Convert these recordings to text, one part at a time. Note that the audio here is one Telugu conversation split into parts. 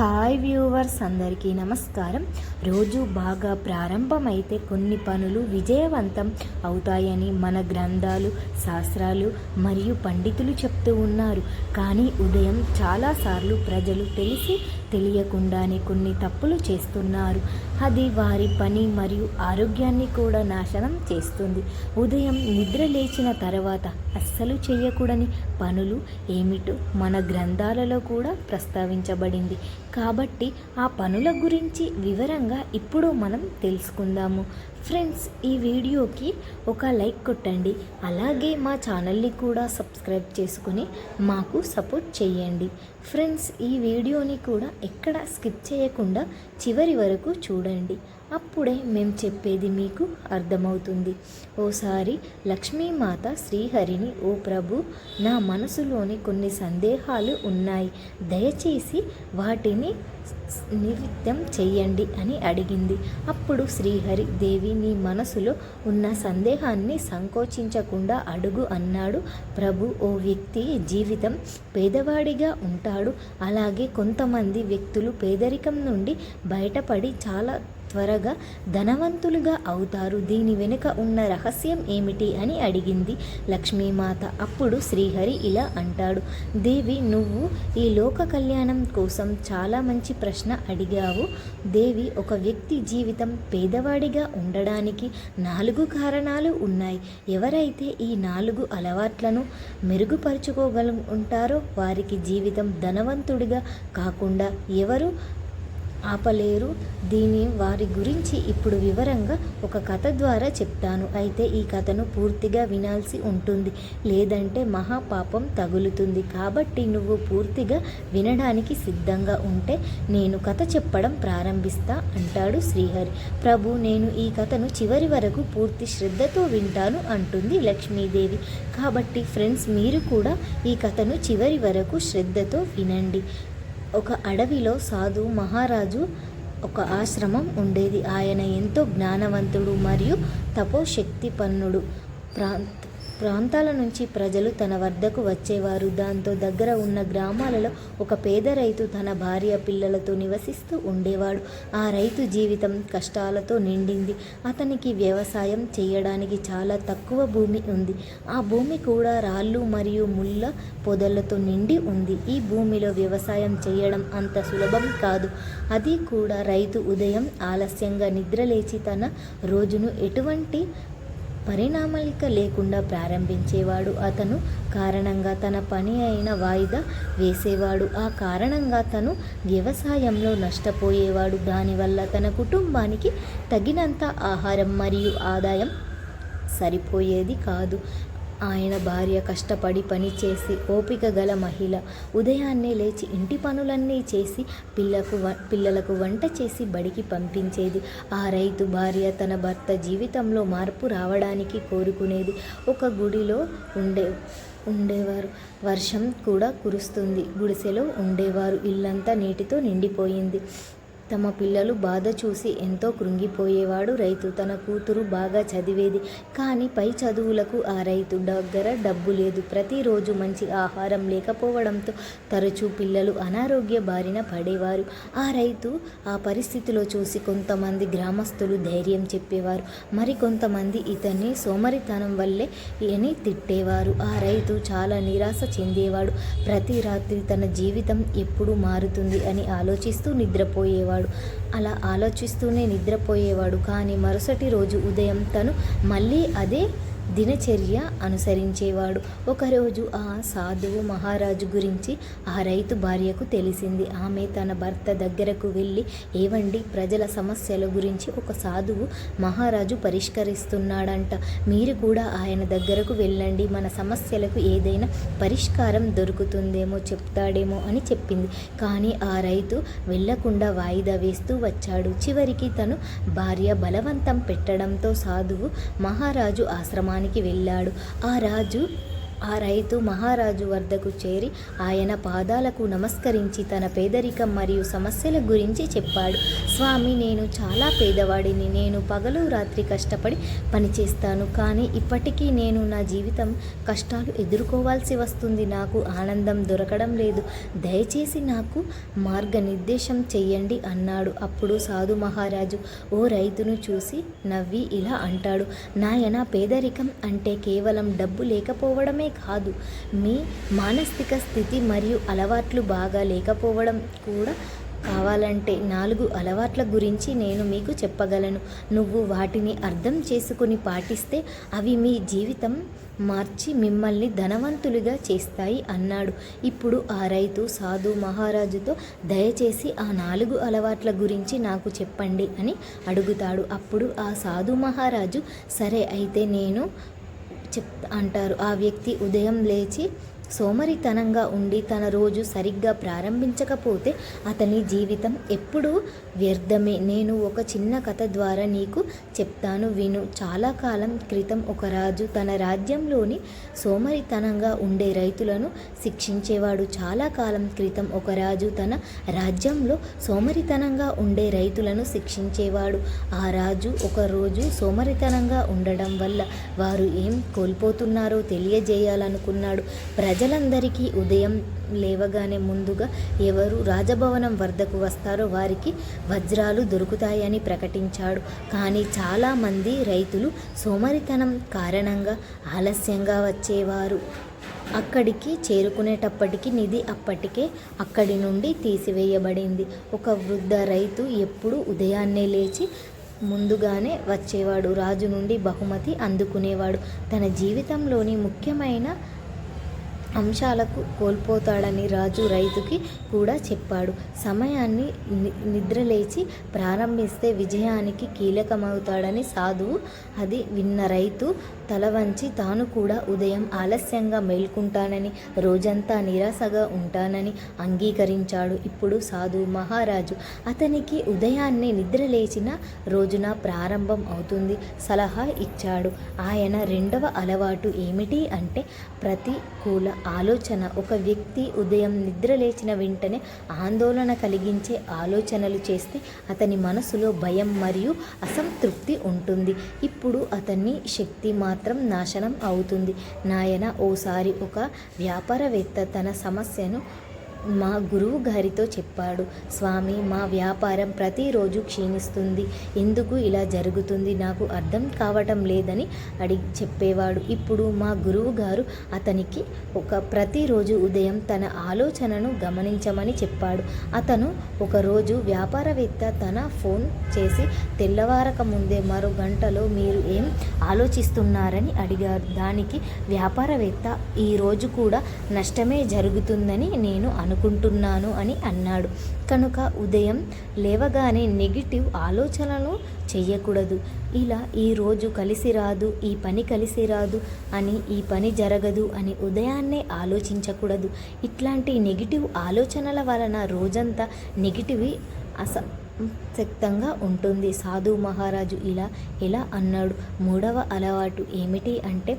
హాయ్ వ్యూవర్స్ అందరికీ నమస్కారం. రోజు బాగా ప్రారంభమైతే కొన్ని పనులు విజయవంతం అవుతాయని మన గ్రంథాలు శాస్త్రాలు మరియు పండితులు చెప్తూ ఉన్నారు. కానీ ఉదయం చాలాసార్లు ప్రజలు తెలిసి తెలియకుండానే కొన్ని తప్పులు చేస్తున్నారు. అది వారి పని మరియు ఆరోగ్యాన్ని కూడా నాశనం చేస్తుంది. ఉదయం నిద్ర లేచిన తర్వాత అస్సలు చేయకూడని పనులు ఏమిటో మన గ్రంథాలలో కూడా ప్రస్తావించబడింది. కాబట్టి ఆ పనుల గురించి వివరంగా ఇప్పుడు మనం తెలుసుకుందాము. ఫ్రెండ్స్ ఈ వీడియోకి ఒక లైక్ కొట్టండి. అలాగే మా ఛానల్ని కూడా సబ్స్క్రైబ్ చేసుకుని మాకు సపోర్ట్ చేయండి. ఫ్రెండ్స్ ఈ వీడియోని కూడా ఎక్కడ స్కిప్ చేయకుండా చివరి వరకు చూడండి. చూడండి అప్పుడే మేము చెప్పేది మీకు అర్థమవుతుంది. ఓసారి లక్ష్మీమాత శ్రీహరిని ఓ ప్రభు నా మనసులోని కొన్ని సందేహాలు ఉన్నాయి. దయచేసి వాటిని నిమిత్తం చెయ్యండి అని అడిగింది. అప్పుడు శ్రీహరి దేవి నీ మనసులో ఉన్న సందేహాన్ని సంకోచించకుండా అడుగు అన్నాడు. ప్రభు ఓ వ్యక్తి జీవితం పేదవాడిగా ఉంటాడు. అలాగే కొంతమంది వ్యక్తులు పేదరికం నుండి బయటపడి చాలా త్వరగా ధనవంతులుగా అవుతారు. దీని వెనుక ఉన్న రహస్యం ఏమిటి అని అడిగింది లక్ష్మీమాత. అప్పుడు శ్రీహరి ఇలా అంటాడు దేవి నువ్వు ఈ లోక కళ్యాణం కోసం చాలా మంచి ప్రశ్న అడిగావు. దేవి ఒక వ్యక్తి జీవితం పేదవాడిగా ఉండడానికి నాలుగు కారణాలు ఉన్నాయి. ఎవరైతే ఈ నాలుగు అలవాట్లను మెరుగుపరుచుకోగల ఉంటారో వారికి జీవితం ధనవంతుడిగా కాకుండా ఎవరు ఆపలేరు. దీని వారి గురించి ఇప్పుడు వివరంగా ఒక కథ ద్వారా చెప్తాను. అయితే ఈ కథను పూర్తిగా వినాల్సి ఉంటుంది. లేదంటే మహాపాపం తగులుతుంది. కాబట్టి నువ్వు పూర్తిగా వినడానికి సిద్ధంగా ఉంటే నేను కథ చెప్పడం ప్రారంభిస్తా అంటాడు శ్రీహరి. ప్రభు నేను ఈ కథను చివరి వరకు పూర్తి శ్రద్ధతో వింటాను అంటుంది లక్ష్మీదేవి. కాబట్టి ఫ్రెండ్స్ మీరు కూడా ఈ కథను చివరి వరకు శ్రద్ధతో వినండి. ఒక అడవిలో సాధు మహారాజు ఒక ఆశ్రమం ఉండేది. ఆయన ఎంతో జ్ఞానవంతుడు మరియు తపోశక్తిపన్నుడు. ప్రాంత ప్రాంతాల నుంచి ప్రజలు తన వద్దకు వచ్చేవారు. దాంతో దగ్గర ఉన్న గ్రామాలలో ఒక పేద రైతు తన భార్య పిల్లలతో నివసిస్తూ ఉండేవాడు. ఆ రైతు జీవితం కష్టాలతో నిండింది. అతనికి వ్యవసాయం చేయడానికి చాలా తక్కువ భూమి ఉంది. ఆ భూమి కూడా రాళ్ళు మరియు ముళ్ళ పొదలతో నిండి ఉంది. ఈ భూమిలో వ్యవసాయం చేయడం అంత సులభం కాదు. అది కూడా రైతు ఉదయం ఆలస్యంగా నిద్రలేచి తన రోజును ఎటువంటి పరిణామాలిక లేకుండా ప్రారంభించేవాడు అతను. కారణంగా తన పని అయిన వాయిదా వేసేవాడు. ఆ కారణంగా తను వ్యవసాయంలో నష్టపోయేవాడు. దానివల్ల తన కుటుంబానికి తగినంత ఆహారం మరియు ఆదాయం సరిపోయేది కాదు. ఆయన భార్య కష్టపడి పనిచేసి ఓపిక గల మహిళ. ఉదయాన్నే లేచి ఇంటి పనులన్నీ చేసి పిల్లకు పిల్లలకు వంట చేసి బడికి పంపించేది. ఆ రైతు భార్య తన భర్త జీవితంలో మార్పు రావడానికి కోరుకునేది. ఒక గుడిలో ఉండే ఉండేవారు. వర్షం కూడా కురుస్తుంది. గుడిసెలో ఉండేవారు. ఇల్లంతా నీటితో నిండిపోయింది. తమ పిల్లలు బాధ చూసి ఎంతో కృంగిపోయేవాడు రైతు. తన కూతురు బాగా చదివేది. కానీ పై చదువులకు ఆ రైతు దగ్గర డబ్బు లేదు. ప్రతిరోజు మంచి ఆహారం లేకపోవడంతో తరచూ పిల్లలు అనారోగ్య బారిన పడేవారు. ఆ రైతు ఆ పరిస్థితిలో చూసి కొంతమంది గ్రామస్తులు ధైర్యం చెప్పేవారు. మరికొంతమంది ఇతన్ని సోమరితనం వల్లే అని తిట్టేవారు. ఆ రైతు చాలా నిరాశ చెందేవాడు. ప్రతి రాత్రి తన జీవితం ఎప్పుడు మారుతుంది అని ఆలోచిస్తూ నిద్రపోయేవాడు. claro. అలా ఆలోచిస్తూనే నిద్రపోయేవాడు. కానీ మరుసటి రోజు ఉదయం తను మళ్ళీ అదే దినచర్య అనుసరించేవాడు. ఒకరోజు ఆ సాధువు మహారాజు గురించి ఆ రైతు భార్యకు తెలిసింది. ఆమె తన భర్త దగ్గరకు వెళ్ళి ఏవండి ప్రజల సమస్యల గురించి ఒక సాధువు మహారాజు పరిష్కరిస్తున్నాడంట. మీరు కూడా ఆయన దగ్గరకు వెళ్ళండి. మన సమస్యలకు ఏదైనా పరిష్కారం దొరుకుతుందేమో చెప్తాడేమో అని చెప్పింది. కానీ ఆ రైతు వెళ్ళకుండా వాయిదా వేస్తూ వచ్చాడు. చివరికి తను భార్య బలవంతం పెట్టడంతో సాధువు మహారాజు ఆశ్రమానికి వెళ్ళాడు. ఆ రాజు ఆ రైతు మహారాజు వద్దకు చేరి ఆయన పాదాలకు నమస్కరించి తన పేదరికం మరియు సమస్యల గురించి చెప్పాడు. స్వామి నేను చాలా పేదవాడిని. నేను పగలు రాత్రి కష్టపడి పనిచేస్తాను. కానీ ఇప్పటికీ నేను నా జీవితం కష్టాలు ఎదుర్కోవాల్సి వస్తుంది. నాకు ఆనందం దొరకడం లేదు. దయచేసి నాకు మార్గనిర్దేశం చెయ్యండి అన్నాడు. అప్పుడు సాధు మహారాజు ఓ రైతును చూసి నవ్వి ఇలా అంటాడు. నాయన పేదరికం అంటే కేవలం డబ్బు లేకపోవడమే కాదు. మీ మానసిక స్థితి మరియు అలవాట్లు బాగా లేకపోవడం కూడా కావాలంటే నాలుగు అలవాట్ల గురించి నేను మీకు చెప్పగలను. నువ్వు వాటిని అర్థం చేసుకుని పాటిస్తే అవి మీ జీవితం మార్చి మిమ్మల్ని ధనవంతులుగా చేస్తాయి అన్నాడు. ఇప్పుడు ఆ రైతు సాధు మహారాజుతో దయచేసి ఆ నాలుగు అలవాట్ల గురించి నాకు చెప్పండి అని అడుగుతాడు. అప్పుడు ఆ సాధు మహారాజు సరే అయితే నేను చెప్ అంటారు. ఆ వ్యక్తి ఉదయం లేచి సోమరితనంగా ఉండి తన రోజు సరిగ్గా ప్రారంభించకపోతే అతని జీవితం ఎప్పుడూ వ్యర్థమే. నేను ఒక చిన్న కథ ద్వారా నీకు చెప్తాను విను. చాలా కాలం క్రితం ఒక రాజు తన రాజ్యంలోని సోమరితనంగా ఉండే రైతులను శిక్షించేవాడు. చాలా కాలం క్రితం ఒక రాజు తన రాజ్యంలో సోమరితనంగా ఉండే రైతులను శిక్షించేవాడు. ఆ రాజు ఒక రోజు సోమరితనంగా ఉండడం వల్ల వారు ఏం కోల్పోతున్నారో తెలియజేయాలనుకున్నాడు. ప్రజలందరికీ ఉదయం లేవగానే ముందుగా ఎవరు రాజభవనం వద్దకు వస్తారో వారికి వజ్రాలు దొరుకుతాయని ప్రకటించాడు. కానీ చాలామంది రైతులు సోమరితనం కారణంగా ఆలస్యంగా వచ్చేవారు. అక్కడికి చేరుకునేటప్పటికి నిధి అప్పటికే అక్కడి నుండి తీసివేయబడింది. ఒక వృద్ధ రైతు ఎప్పుడు ఉదయాన్నే లేచి ముందుగానే వచ్చేవాడు. రాజు నుండి బహుమతి అందుకునేవాడు. తన జీవితంలోని ముఖ్యమైన అంశాలకు కోల్పోతాడని రాజు రైతుకి కూడా చెప్పాడు. సమయాన్ని ని నిద్రలేచి ప్రారంభిస్తే విజయానికి కీలకమవుతాడని సాధువు అది విన్న రైతు తల వంచి తాను కూడా ఉదయం ఆలస్యంగా మేల్కుంటానని రోజంతా నిరాశగా ఉంటానని అంగీకరించాడు ఇప్పుడు సాధు మహారాజు. అతనికి ఉదయాన్నే నిద్ర లేచిన రోజున ప్రారంభం అవుతుంది సలహా ఇచ్చాడు. ఆయన రెండవ అలవాటు ఏమిటి అంటే ప్రతికూల ఆలోచన. ఒక వ్యక్తి ఉదయం నిద్ర లేచిన వెంటనే ఆందోళన కలిగించే ఆలోచనలు చేస్తే అతని మనసులో భయం మరియు అసంతృప్తి ఉంటుంది. ఇప్పుడు అతన్ని శక్తి మాత్రం మాత్రం నాశనం అవుతుంది. నాయన ఓసారి ఒక వ్యాపారవేత్త తన సమస్యను మా గురువు గారితో చెప్పాడు స్వామి మా వ్యాపారం ప్రతిరోజు క్షీణిస్తుంది. ఎందుకు ఇలా జరుగుతుంది? నాకు అర్థం కావటం లేదని అడిగి చెప్పేవాడు. ఇప్పుడు మా గురువు గారు అతనికి ఒక ప్రతిరోజు ఉదయం తన ఆలోచనను గమనించమని చెప్పాడు. అతను ఒకరోజు వ్యాపారవేత్త తన ఫోన్ చేసి తెల్లవారక ముందే మరో గంటలో మీరు ఏం ఆలోచిస్తున్నారని అడిగారు. దానికి వ్యాపారవేత్త ఈరోజు కూడా నష్టమే జరుగుతుందని నేను అనుకుంటున్నాను అని అన్నాడు. కనుక ఉదయం లేవగానే నెగిటివ్ ఆలోచనలు చెయ్యకూడదు. ఇలా ఈ రోజు కలిసి రాదు ఈ పని కలిసి రాదు అని ఈ పని జరగదు అని ఉదయాన్నే ఆలోచించకూడదు. ఇట్లాంటి నెగిటివ్ ఆలోచనల వలన రోజంతా నెగిటివ్ అసక్తంగా ఉంటుంది. సాధు మహారాజు ఇలా ఇలా అన్నాడు. మూడవ అలవాటు ఏమిటి అంటే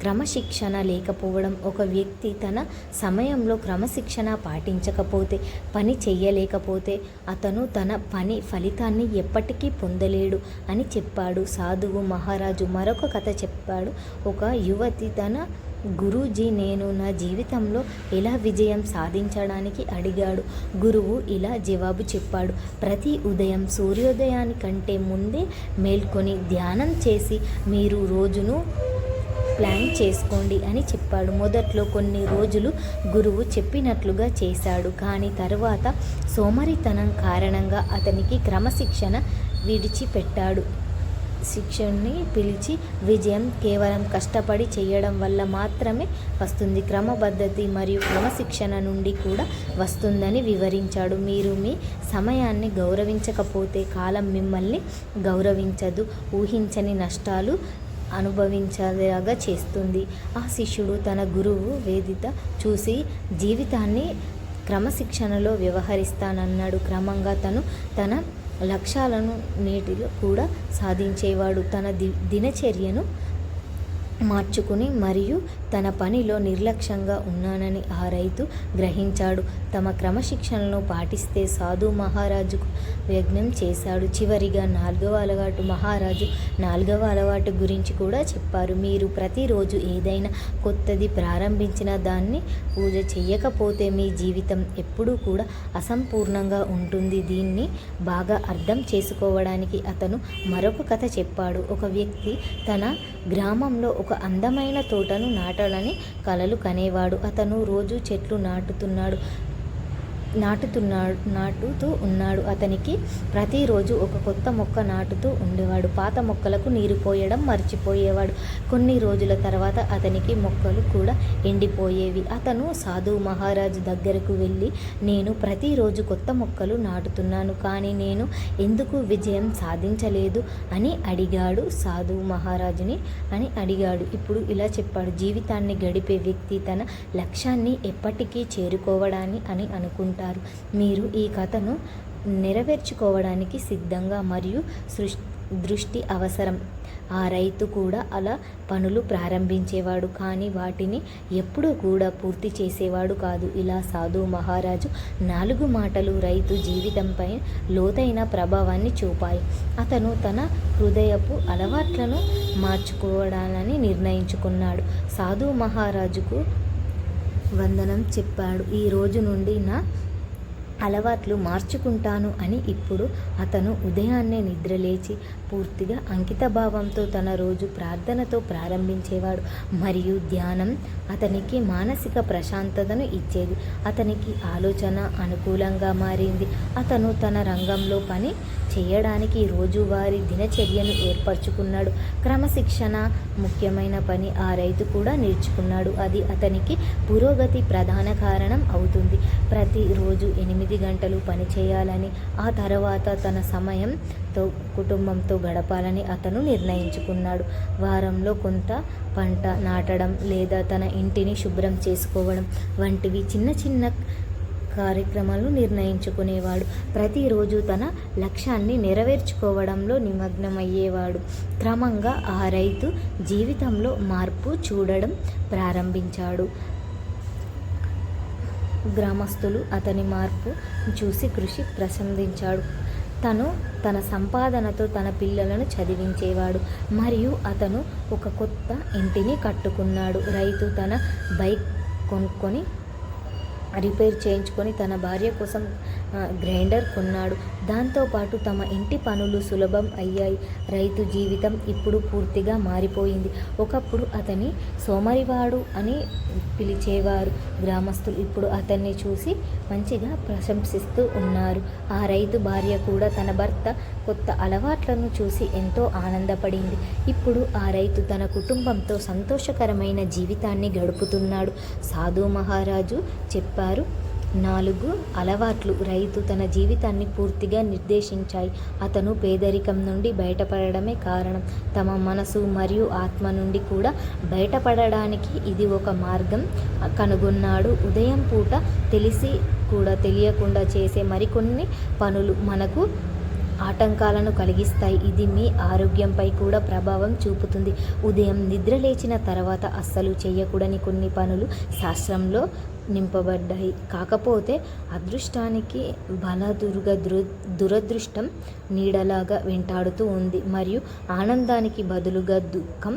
క్రమశిక్షణ లేకపోవడం ఒక వ్యక్తి తన సమయంలో క్రమశిక్షణ పాటించకపోతే పని చెయ్యలేకపోతే అతను తన పని ఫలితాన్ని ఎప్పటికీ పొందలేడు అని చెప్పాడు. సాధువు మహారాజు మరొక కథ చెప్పాడు. ఒక యువతి తన గురూజీ నేను నా జీవితంలో ఎలా విజయం సాధించడానికి అడిగాడు. గురువు ఇలా జవాబు చెప్పాడు. ప్రతి ఉదయం సూర్యోదయానికంటే ముందే మేల్కొని ధ్యానం చేసి మీరు రోజును ప్లాన్ చేసుకోండి అని చెప్పాడు. మొదట్లో కొన్ని రోజులు గురువు చెప్పినట్లుగా చేశాడు. కానీ తరువాత సోమరితనం కారణంగా అతనికి క్రమశిక్షణ విడిచిపెట్టాడు. శిక్షణని పిలిచి విజయం కేవలం కష్టపడి చేయడం వల్ల మాత్రమే వస్తుంది. క్రమబద్ధతి మరియు క్రమశిక్షణ నుండి కూడా వస్తుందని వివరించాడు. మీరు మీ సమయాన్ని గౌరవించకపోతే కాలం మిమ్మల్ని గౌరవించదు. ఊహించని నష్టాలు అనుభవించేలాగా చేస్తుంది. ఆ శిష్యుడు తన గురువు వేదిత చూసి జీవితాన్ని క్రమశిక్షణలో వ్యవహరిస్తానన్నాడు. క్రమంగా తను తన లక్ష్యాలను నేటిలో కూడా సాధించేవాడు. తన ది దినచర్యను మార్చుకుని మరియు తన పనిలో నిర్లక్ష్యంగా ఉన్నానని ఆ రైతు గ్రహించాడు. తమ క్రమశిక్షణను పాటిస్తే సాధు మహారాజుకు యజ్ఞం చేశాడు. చివరిగా నాలుగవ అలవాటు మహారాజు నాలుగవ అలవాటు గురించి కూడా చెప్పారు. మీరు ప్రతిరోజు ఏదైనా కొత్తది ప్రారంభించిన దాన్ని పూజ చేయకపోతే మీ జీవితం ఎప్పుడూ కూడా అసంపూర్ణంగా ఉంటుంది. దీన్ని బాగా అర్థం చేసుకోవడానికి అతను మరొక కథ చెప్పాడు. ఒక వ్యక్తి తన గ్రామంలో ఒక అందమైన తోటను నాటాలని కలలు కనేవాడు. అతను రోజు చెట్లు నాటుతున్నాడు. నాటుతున్నాడు నాటుతూ ఉన్నాడు. అతనికి ప్రతిరోజు ఒక కొత్త మొక్క నాటుతూ ఉండేవాడు. పాత మొక్కలకు నీరు పోయడం మర్చిపోయేవాడు. కొన్ని రోజుల తర్వాత అతనికి మొక్కలు కూడా ఎండిపోయేవి. అతను సాధు మహారాజు దగ్గరకు వెళ్ళి నేను ప్రతిరోజు కొత్త మొక్కలు నాటుతున్నాను కానీ నేను ఎందుకు విజయం సాధించలేదు అని అడిగాడు సాధు మహారాజుని అని అడిగాడు. ఇప్పుడు ఇలా చెప్పాడు. జీవితాన్ని గడిపే వ్యక్తి తన లక్ష్యాన్ని ఎప్పటికీ చేరుకోవడాన్ని అని ఉంటారు మీరు ఈ కథను నెరవేర్చుకోవడానికి సిద్ధంగా మరియు సృష్ దృష్టి అవసరం. ఆ రైతు కూడా అలా పనులు ప్రారంభించేవాడు కానీ వాటిని ఎప్పుడూ కూడా పూర్తి చేసేవాడు కాదు. ఇలా సాధు మహారాజు నాలుగు మాటలు రైతు జీవితంపై లోతైన ప్రభావాన్ని చూపాయి. అతను తన హృదయపు అలవాట్లను మార్చుకోవడాలని నిర్ణయించుకున్నాడు. సాధు మహారాజుకు వందనం చెప్పాడు. ఈ రోజు నుండి నా అలవాట్లు మార్చుకుంటాను అని ఇప్పుడు అతను ఉదయాన్నే నిద్రలేచి పూర్తిగా అంకితభావంతో తన రోజు ప్రార్థనతో ప్రారంభించేవాడు. మరియు ధ్యానం అతనికి మానసిక ప్రశాంతతను ఇచ్చేది. అతనికి ఆలోచన అనుకూలంగా మారింది. అతను తన రంగంలో పని చేయడానికి రోజువారీ దినచర్యను ఏర్పరచుకున్నాడు. క్రమశిక్షణ ముఖ్యమైన పని ఆ రైతు కూడా నేర్చుకున్నాడు. అది అతనికి పురోగతి ప్రధాన కారణం అవుతుంది. ప్రతిరోజు ఎనిమిది గంటలు పని చేయాలని ఆ తర్వాత తన సమయంతో కుటుంబంతో గడపాలని అతను నిర్ణయించుకున్నాడు. వారంలో కొంత పంట నాటడం లేదా తన ఇంటిని శుభ్రం చేసుకోవడం వంటివి చిన్న చిన్న కార్యక్రమాలు నిర్ణయించుకునేవాడు. ప్రతిరోజు తన లక్ష్యాన్ని నెరవేర్చుకోవడంలో నిమగ్నమయ్యేవాడు. క్రమంగా ఆ రైతు జీవితంలో మార్పు చూడడం ప్రారంభించాడు. గ్రామస్తులు అతని మార్పు చూసి కృషి ప్రశంసించాడు. తను తన సంపాదనతో తన పిల్లలను చదివించేవాడు. మరియు అతను ఒక కొత్త ఇంటిని కట్టుకున్నాడు. రైతు తన బైక్ కొనుక్కొని రిపేర్ చేయించుకొని తన భార్య కోసం గ్రైండర్ కొన్నాడు. దాంతోపాటు తమ ఇంటి పనులు సులభం అయ్యాయి. రైతు జీవితం ఇప్పుడు పూర్తిగా మారిపోయింది. ఒకప్పుడు అతని సోమరివాడు అని పిలిచేవారు. గ్రామస్తులు ఇప్పుడు అతన్ని చూసి మంచిగా ప్రశంసిస్తూ ఉన్నారు. ఆ రైతు భార్య కూడా తన భర్త కొత్త అలవాట్లను చూసి ఎంతో ఆనందపడింది. ఇప్పుడు ఆ రైతు తన కుటుంబంతో సంతోషకరమైన జీవితాన్ని గడుపుతున్నాడు. సాధు మహారాజు చెప్పారు. నాలుగు అలవాట్లు రైతు తన జీవితాన్ని పూర్తిగా నిర్దేశించాయి. అతను పేదరికం నుండి బయటపడడమే కారణం. తమ మనసు మరియు ఆత్మ నుండి కూడా బయటపడడానికి ఇది ఒక మార్గం కనుగొన్నాడు. ఉదయం పూట తెలిసి కూడా తెలియకుండా చేసే మరికొన్ని పనులు మనకు ఆటంకాలను కలిగిస్తాయి. ఇది మీ ఆరోగ్యంపై కూడా ప్రభావం చూపుతుంది. ఉదయం నిద్ర లేచిన తర్వాత అస్సలు చేయకూడని కొన్ని పనులు శాస్త్రంలో నింపబడ్డాయి. కాకపోతే అదృష్టానికి బల దుర్గ దుర దురదృష్టం నీడలాగా వెంటాడుతూ ఉంది. మరియు ఆనందానికి బదులుగా దుఃఖం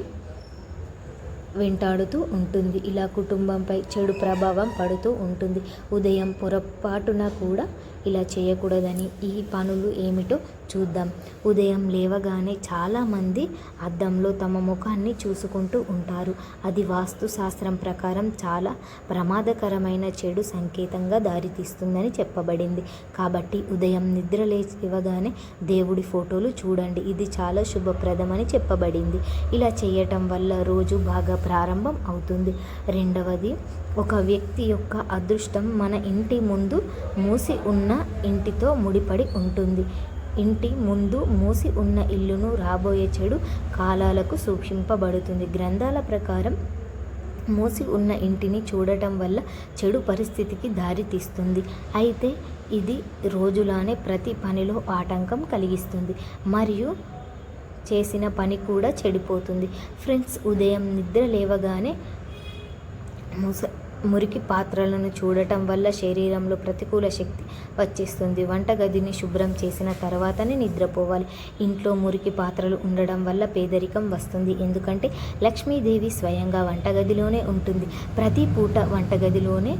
వెంటాడుతూ ఉంటుంది. ఇలా కుటుంబంపై చెడు ప్రభావం పడుతూ ఉంటుంది. ఉదయం పొరపాటున కూడా ఇలా చేయకూడదని ఈ పనులు ఏమిటో చూద్దాం. ఉదయం లేవగానే చాలామంది అద్దంలో తమ ముఖాన్ని చూసుకుంటూ ఉంటారు. అది వాస్తు శాస్త్రం ప్రకారం చాలా ప్రమాదకరమైన చెడు సంకేతంగా దారితీస్తుందని చెప్పబడింది. కాబట్టి ఉదయం నిద్ర లేవగానే దేవుడి ఫోటోలు చూడండి. ఇది చాలా శుభప్రదమని చెప్పబడింది. ఇలా చేయటం వల్ల రోజు బాగా ప్రారంభం అవుతుంది. రెండవది ఒక వ్యక్తి యొక్క అదృష్టం మన ఇంటి ముందు మూసి ఉన్న ఇంటితో ముడిపడి ఉంటుంది. ఇంటి ముందు మూసి ఉన్న ఇల్లును రాబోయే చెడు కాలాలకు సూక్షింపబడుతుంది. గ్రంథాల ప్రకారం మూసి ఉన్న ఇంటిని చూడటం వల్ల చెడు పరిస్థితికి దారితీస్తుంది అయితే ఇది రోజులానే ప్రతి పనిలో ఆటంకం కలిగిస్తుంది. మరియు చేసిన పని కూడా చెడిపోతుంది. ఫ్రెండ్స్ ఉదయం నిద్ర లేవగానే ముస మురికి పాత్రలను చూడటం వల్ల శరీరంలో ప్రతికూల శక్తి వచ్చేస్తుంది. వంటగదిని శుభ్రం చేసిన తర్వాతనే నిద్రపోవాలి. ఇంట్లో మురికి పాత్రలు ఉండడం వల్ల పేదరికం వస్తుంది. ఎందుకంటే లక్ష్మీదేవి స్వయంగా వంటగదిలోనే ఉంటుంది. ప్రతి పూట వంటగదిలోనే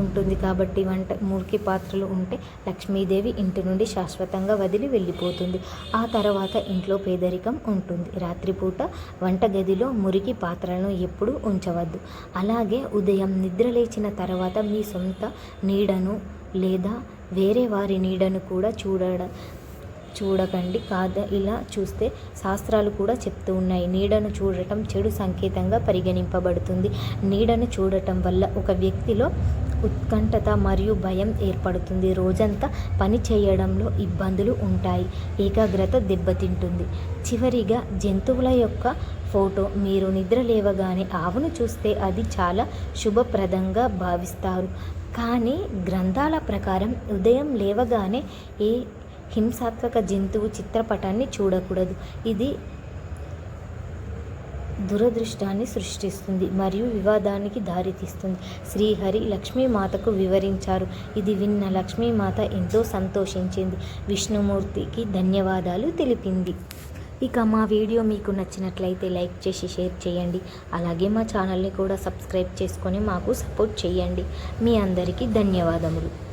ఉంటుంది కాబట్టి వంట మురికి పాత్రలు ఉంటే లక్ష్మీదేవి ఇంటి నుండి శాశ్వతంగా వదిలి వెళ్ళిపోతుంది. ఆ తర్వాత ఇంట్లో పేదరికం ఉంటుంది. రాత్రిపూట వంటగదిలో మురికి పాత్రలను ఎప్పుడూ ఉంచవద్దు. అలాగే ఉదయం నిద్ర లేచిన తర్వాత మీ సొంత నీడను లేదా వేరే వారి నీడను కూడా చూడడం చూడకండి. కాదు? ఇలా చూస్తే శాస్త్రాలు కూడా చెప్తూ ఉన్నాయి. నీడను చూడటం చెడు సంకేతంగా పరిగణింపబడుతుంది. నీడను చూడటం వల్ల ఒక వ్యక్తిలో ఉత్కంఠత మరియు భయం ఏర్పడుతుంది. రోజంతా పని చేయడంలో ఇబ్బందులు ఉంటాయి. ఏకాగ్రత దెబ్బతింటుంది. చివరిగా జంతువుల యొక్క ఫోటో మీరు నిద్ర లేవగానే ఆవును చూస్తే అది చాలా శుభప్రదంగా భావిస్తారు. కానీ గ్రంథాల ప్రకారం ఉదయం లేవగానే ఏ హింసాత్మక జంతువు చిత్రపటాన్ని చూడకూడదు. ఇది దురదృష్టాన్ని సృష్టిస్తుంది మరియు వివాదానికి దారితీస్తుంది. శ్రీహరి లక్ష్మీమాతకు వివరించారు. ఇది విన్న లక్ష్మీమాత ఎంతో సంతోషించింది. విష్ణుమూర్తికి ధన్యవాదాలు తెలిపింది. ఇక మా వీడియో మీకు నచ్చినట్లయితే లైక్ చేసి షేర్ చేయండి. అలాగే మా ఛానల్ని కూడా సబ్స్క్రైబ్ చేసుకొని మాకు సపోర్ట్ చేయండి. మీ అందరికీ ధన్యవాదములు.